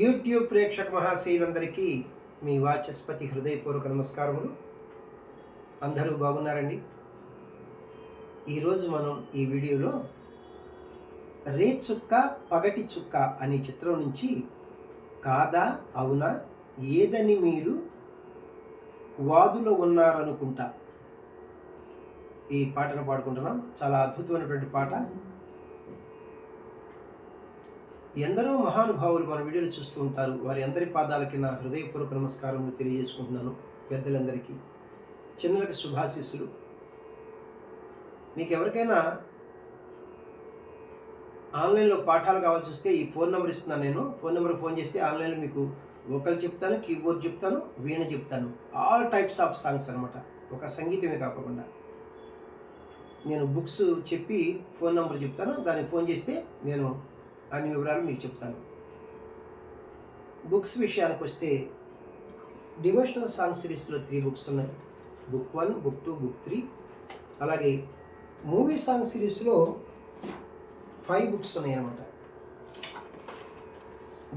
YouTube ప్రేక్షక మహాశీలందరికీ మీ వాచస్పతి హృదయపూర్వక నమస్కారములు. అందరూ బాగున్నారండి? ఈరోజు మనం ఈ వీడియోలో రే చుక్క పగటి చుక్క అనే చిత్రం నుంచి కాదా అవునా ఏదని మీరు వాదులో ఉన్నారనుకుంటా. ఈ పాటను పాడుకుంటున్నాం. చాలా అద్భుతమైనటువంటి పాట. ఎందరో మహానుభావులు మన వీడియోలు చూస్తూ ఉంటారు. వారి అందరి పాదాలకి నా హృదయపూర్వక నమస్కారములు తెలియజేసుకుంటున్నాను పెద్దలందరికీ. చిన్నలకి శుభాశీస్సులు. మీకు ఎవరికైనా ఆన్లైన్లో పాఠాలు కావాల్సి వస్తే ఈ ఫోన్ నెంబర్ ఇస్తున్నాను నేను. ఫోన్ నెంబర్కి ఫోన్ చేస్తే ఆన్లైన్లో మీకు వోకల్ చెప్తాను కీబోర్డ్ చెప్తాను వీణ చెప్తాను. ఆల్ టైప్స్ ఆఫ్ సాంగ్స్ అనమాట ఒక సంగీతమే కాకుండా. నేను బుక్స్ చెప్పి ఫోన్ నెంబర్ చెప్తాను. దానికి ఫోన్ చేస్తే నేను అన్ని వివరాలు మీకు చెప్తాను. బుక్స్ విషయానికి వస్తే డివోషనల్ సాంగ్ సిరీస్లో త్రీ బుక్స్ ఉన్నాయి. Book one book two book three. అలాగే మూవీ సాంగ్ సిరీస్లో ఫైవ్ బుక్స్ ఉన్నాయి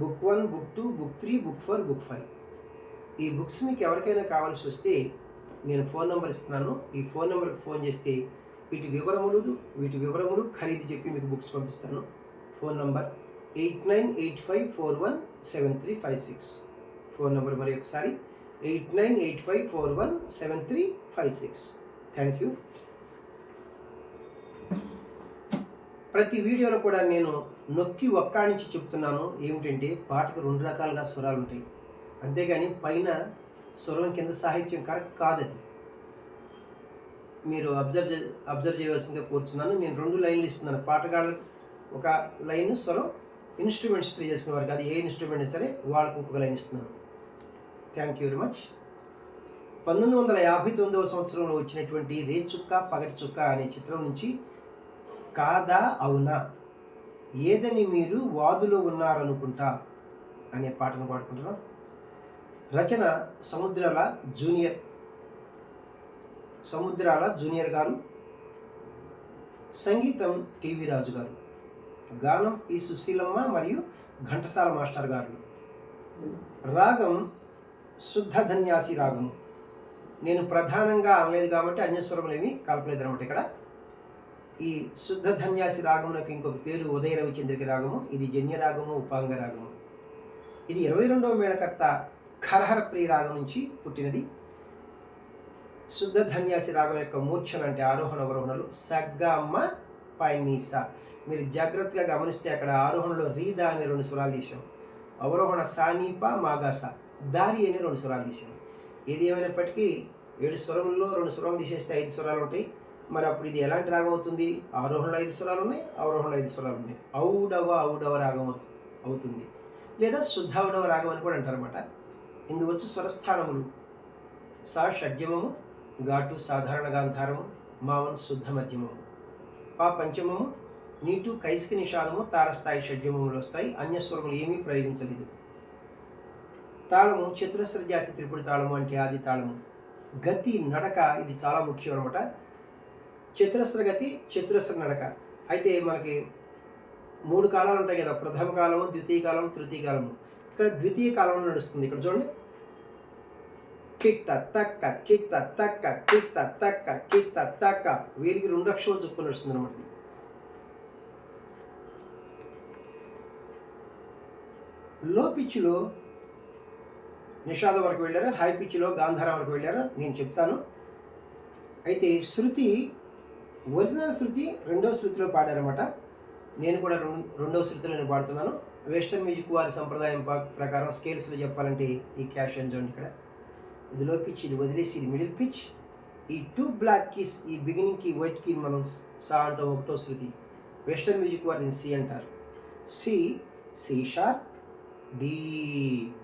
book one book two book three book four book five. ఈ బుక్స్ మీకు ఎవరికైనా కావాల్సి వస్తే నేను ఫోన్ నెంబర్ ఇస్తున్నాను. ఈ ఫోన్ నెంబర్కి ఫోన్ చేస్తే వీటి వివరములు వీటి వివరములు ఖరీదు చెప్పి మీకు బుక్స్ పంపిస్తాను. Phone number eight nine eight five four one seven three five six. Phone number మరి ఒకసారి eight nine eight five four one seven three five six. Thank you. ప్రతి వీడియోలో కూడా నేను నొక్కి ఒక్కాడించి చెప్తున్నాను ఏమిటంటే పాటకు రెండు రకాలుగా స్వరాలు ఉంటాయి. అంతేగాని పైన స్వరం కింద సాహిత్యం కరెక్ట్ కాదది. మీరు అబ్జర్వ్ అబ్జర్వ్ చేయవలసిందిగా కూర్చున్నాను. నేను రెండు లైన్లు ఇస్తున్నాను. పాటగాళ్ళకి ఒక లైన్ స్వరం ఇన్స్ట్రుమెంట్స్ ప్లే చేసుకునే వారికి అది ఏ ఇన్స్ట్రుమెంట్ అయినా సరే వాళ్ళకు ఇంకొక లైన్ ఇస్తున్నాను. థ్యాంక్ యూ వెరీ మచ్ పంతొమ్మిది వందల యాభై తొమ్మిదవ సంవత్సరంలో వచ్చినటువంటి రే చుక్క పగటి చుక్క అనే చిత్రం నుంచి కాదా అవునా? ఏదని మీరు వాదులో ఉన్నారనుకుంటా అనే పాటను పాడుకుంటున్నాం. రచన సముద్రాల జూనియర్. సముద్రాల జూనియర్ గారు. సంగీతం టీవీ రాజు గారు గానం పి సుశీలమ్మ మరియు ఘంటసాల మాస్టర్ గారు. రాగం శుద్ధ ధన్యాసి రాగము నేను ప్రధానంగా అనలేదు కాబట్టి అన్యస్వరములు ఏమి కలపలేదు అనమాట ఇక్కడ. ఈ శుద్ధ ధన్యాసి రాగమునకు ఇంకొక పేరు ఉదయ రవిచంద్రికి రాగము ఇది జన్య రాగము ఉపాంగ రాగము. ఇది ఇరవై రెండవ మేళకర్త ఖరహర ప్రియ రాగం నుంచి పుట్టినది. శుద్ధ ధన్యాసి రాగం యొక్క మూర్ఛన అంటే ఆరోహణ అవరోహణలు. సగ్గమ్మ పైనీస. మీరు జాగ్రత్తగా గమనిస్తే అక్కడ ఆరోహణలో రీదా అనే రెండు స్వరాలు తీసాం అవరోహణ సానీప మాగాస. దారి అనే రెండు స్వరాలు తీసాం ఏది ఏమైనప్పటికీ ఏడు స్వరంలో రెండు స్వరాలు తీసేస్తే ఐదు స్వరాలు ఉంటాయి. మరి అప్పుడు ఇది ఎలాంటి రాగం అవుతుంది? ఆరోహణలో ఐదు స్వరాలు ఉన్నాయి అవరోహణలో ఐదు స్వరాలు ఉన్నాయి. ఔడవ ఔడవ రాగం అవుతుంది. లేదా శుద్ధావుడవ రాగం అని కూడా అంటారన్నమాట. ఇందు వచ్చి స్వరస్థానములు. సా షడ్జమము ఘాటు సాధారణ గాంధారము మావన్ శుద్ధ మధ్యమము. పా పంచమము నీటు కైసిక నిషాదము తారస్థాయి షడ్జమములు వస్తాయి. అన్యస్వరములు ఏమీ ప్రయోగించలేదు. తాళము చతురస్ర జాతి త్రిపుడి తాళము అంటే ఆది తాళము. గతి నడక ఇది చాలా ముఖ్యం అనమాట చతురస్ర గతి చతురస్ర నడక. అయితే మనకి మూడు కాలాలు ఉంటాయి కదా. ప్రథమ కాలము ద్వితీయ కాలం తృతీయ కాలము. ఇక్కడ ద్వితీయ కాలంలో నడుస్తుంది. ఇక్కడ చూడండి. కిట్ట తక్క కిట్ట తక్క కిట్ట తక్క కిట్ట తక్క. వీరికి రెండు అక్షరాలు చొప్పున నడుస్తుంది అనమాట లో పిచ్లో నిషాదం వరకు వెళ్ళారు హై పిచ్లో గాంధారం వరకు వెళ్ళారు నేను చెప్తాను. అయితే శృతి ఒరిజినల్ శృతి రెండవ శృతిలో పాడారన్నమాట. నేను కూడా రెండు రెండవ శృతిలో నేను పాడుతున్నాను. వెస్టర్న్ మ్యూజిక్ వారి సంప్రదాయం ప్రకారం స్కేల్స్లో చెప్పాలంటే ఈ క్యాష్ అని చూడండి ఇక్కడ. ఇది లో పిచ్ ఇది వదిలేసి ఇది మిడిల్ పిచ్. ఈ టూ బ్లాక్ కీస్ ఈ బిగినింగ్కి వైట్ కీ మనం సా అంటాం ఒకటో శృతి. వెస్టర్న్ మ్యూజిక్ వారిని సి అంటారు. C C sharp D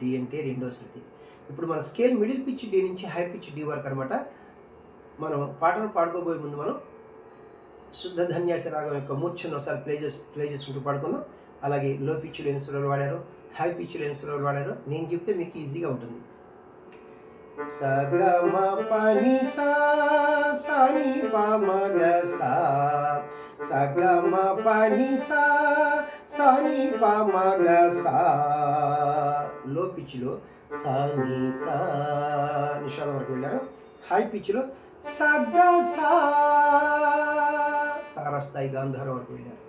D అంటే రెండో శృతి ఇప్పుడు మన స్కేల్ మిడిల్ పిచ్ డి నుంచి హై పిచ్ డి వరకు అనమాట మనం పాటను పాడుకోబోయే ముందు మనం శుద్ధ ధన్యాస రాగం యొక్క మూర్ఛను ఒకసారి ప్లే చేసి ప్లే చేసుకుంటూ పాడుకుందాం. అలాగే లో పిచ్చులు ఎన్ని స్వరాలు వాడారు హై పిచ్చులు ఎన్ని స్వరాలు వాడారు. నేను చెప్తే మీకు ఈజీగా ఉంటుంది. సగమ పని సా సాని పమగ సా సగమ పని సా సాని పమగ సా లో పిచ్లో సా నీ సా నిషాదం వరకు వెళ్ళారు హై పిచ్లో సగ సా తారాస్థాయి గాంధారం వరకు వెళ్ళారు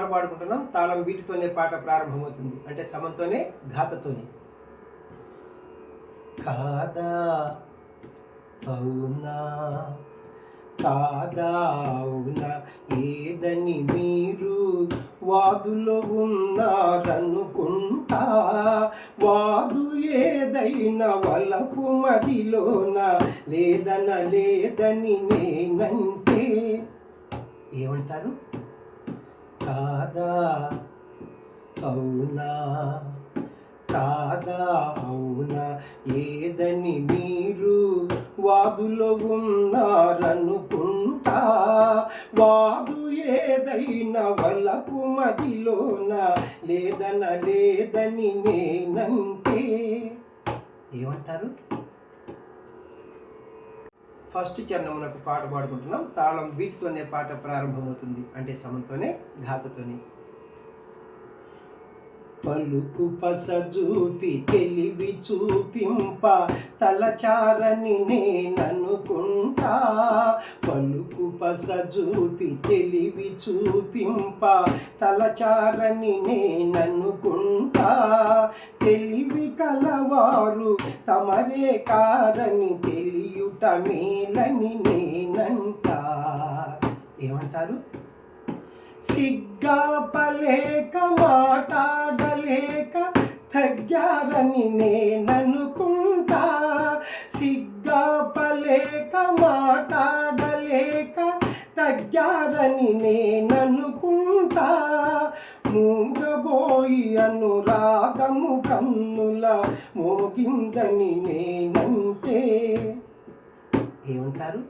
పాట పాడుకుంటున్నాం. తాళం వీటితోనే పాట ప్రారంభమవుతుంది. అంటే సమంతోనే ఘాతతోనే. కాదా అవునా? కాదా అవునా? ఏదని మీరు వాదులో ఉన్నారనుకుంటా? వాదు ఏదైనా వలపు మదిలోన లేదన లేదని నేనంటే ఏమంటారు? కాదా? అవునా? కాదా? అవునా? ఏదని మీరు వాదులో ఉన్నారనుకుంటా? వాదు ఏదైనా వలపు మదిలోన లేదన లేదని నేనంటే ఏమంటారు? ఫస్ట్ చరణమునకు పాట పాడుకుంటున్నాం. తాళం బీట్తోనే పాట ప్రారంభమవుతుంది. అంటే సమంతోనే ఘాతతోనే. పలుకు పస చూపి తెలివి చూపింప తలచారని నేననుకుంటా పలుకు పస చూపి తెలివి చూపింప. తలచారని నేననుకుంటా తెలివి కలవారు తమరే కారని తెలియుట మేలని నేనంట. ఏమంటారు? సిగ్గాపలేక మాట్లాడలేక తగ్గారని నేననుకుంటా. లేక మాట్లాడలేక తగ్గాదని నేననుకుంటా. మూగబోయి అనురాగము కన్నుల మోగిందని నేనంటే. ఏమంటారు?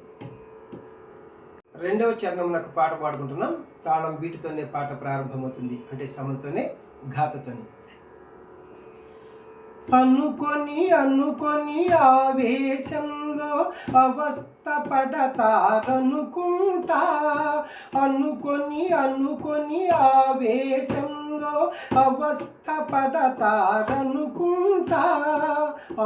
రెండవ చరణం నాకు పాట పాడుకుంటున్నాం. తాళం బీటుతోనే పాట ప్రారంభమవుతుంది. అంటే సమంతోనే ఘాతతోనే. అనుకొని అనుకొని ఆవేశంలో అవస్థ పడతారనుకుంటా అనుకొని అనుకొని ఆవేశంలో అవస్థ పడతారనుకుంటా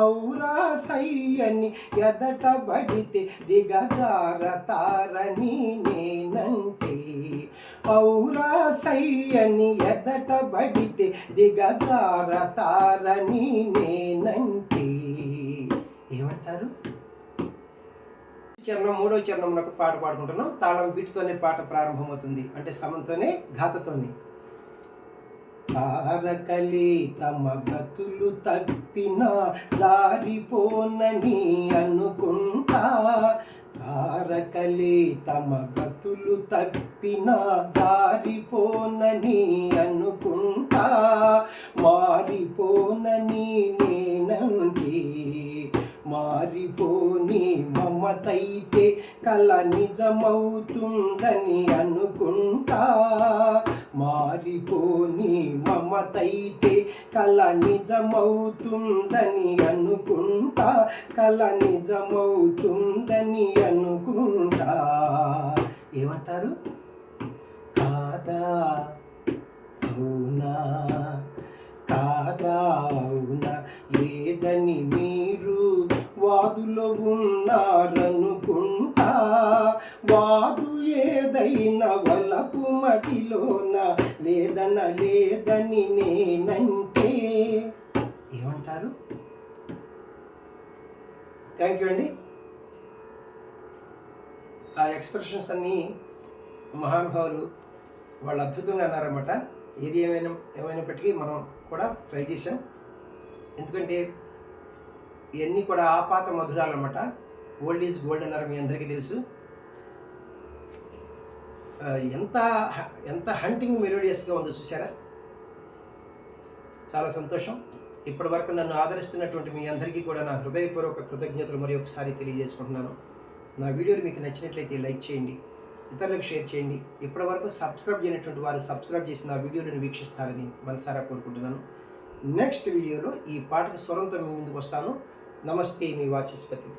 ఔరా సయ్యని ఎదట బడితే దిగజారతారని నేనంటే. ఔరా సయ్యని ఎదట బడితే దిగజారతారని నేనంటే. ఏమంటారు? చరణం మూడో చరణమునకు పాట పాడుకుంటున్నాం. తాళం వీటితోనే పాట ప్రారంభమవుతుంది. అంటే సమంతోనే ఘాతతోనే. తారకలి తమ గతులు తప్పిన జారిపోనని అనుకుంటా. తారకలి తమ గతులు తప్పిన జారిపోనని అనుకుంటా. మారిపోనని నేనంటే మారిపోని మమతైతే కల నిజమవుతుందని అనుకుంటా. మారిపోని మమతైతే కల నిజమవుతుందని అనుకుంటా. కల నిజమవుతుందని అనుకుంటా. ఏమంటారు? కాదా? అవునా? కాదా? అవునా? ఏదని మీరు వాదులో ఉన్నారనుకుంటా. వాదు ఏదైనా వలపు మదిలోన లేదన లేదని నేనంటే. ఏమంటారు? థ్యాంక్ యూ అండి. ఆ ఎక్స్ప్రెషన్స్ అన్నీ మహానుభావులు వాళ్ళు అద్భుతంగా అన్నారన్నమాట. ఏది ఏమైనా ఏమైనప్పటికీ మనం కూడా ట్రై చేసాం ఎందుకంటే ఇవన్నీ కూడా ఆపాత మధురాలు అనమాట ఓల్డ్ ఈజ్ గోల్డ్ అన్నారు మీ అందరికీ తెలుసు. ఎంత హ- ఎంత హంటింగ్ మెలోడియస్గా ఉందో చూసారా చాలా సంతోషం. ఇప్పటి వరకు నన్ను ఆదరిస్తున్నటువంటి మీ అందరికీ కూడా నా హృదయపూర్వక కృతజ్ఞతలు మరి ఒకసారి తెలియజేసుకుంటున్నాను. నా వీడియోలు మీకు నచ్చినట్లయితే లైక్ చేయండి ఇతరులకు షేర్ చేయండి. ఇప్పటి వరకు సబ్స్క్రైబ్ చేయనటువంటి వారు సబ్స్క్రైబ్ చేసి నా వీడియోలను వీక్షిస్తారని మనసారా కోరుకుంటున్నాను. నెక్స్ట్ వీడియోలో ఈ పాటకు స్వరంతో మీ ముందుకు వస్తాను. నమస్తే మీ వాచస్పతి